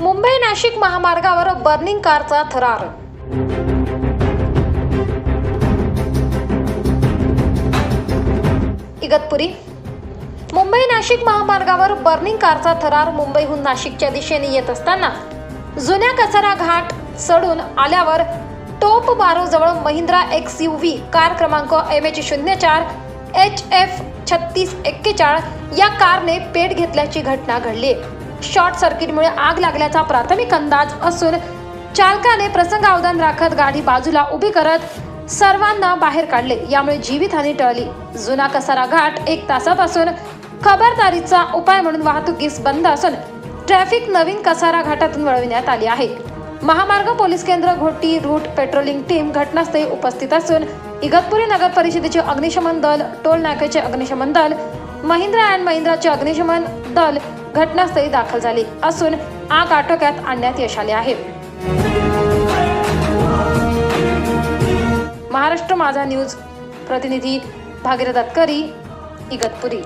मुंबई नाशिक महामार्गावर बर्निंग कारचा थरार. इगतपुरी मुंबई नाशिक महामार्गावर बर्निंग कारचा थरार मुंबईहून नाशिकच्या दिशेने येत असताना जुन्या कचरा घाट चढून आल्यावर टोप बारोजवळ Mahindra X U V car क्रमांक एम एच शून्य चार एच एफ छत्तीस एक्केचाळ या कारने पेट घेतल्याची घटना घडली. शॉर्ट सर्किटमुळे आग लागल्याचा प्राथमिक अंदाज असून चालकाने प्रसंगावधान राखत गाडी बाजूला उभी करत सर्वांना बाहेर काढले यामुळे जीवितहानी टळली. जुना कसारा घाट एक तासापासून खबरदारीचा उपाय म्हणून वाहतुकीस बंद असून ट्रॅफिक नवीन कसारा घाटातून वळविण्यात आली आहे. महामार्ग पोलीस केंद्र घोटी रूट पेट्रोलिंग टीम घटनास्थळी उपस्थित असून इगतपुरी नगर परिषदेचे अग्निशमन दल टोल नाक्याचे अग्निशमन दल महिंद्रा अँड महिंद्राचे अग्निशमन दल घटनास्थळी दाखल झाले असून आग आटोक्यात आणण्यात यश आले आहे. महाराष्ट्र माझा न्यूज. प्रतिनिधी भागीरथ अतकरी इगतपुरी.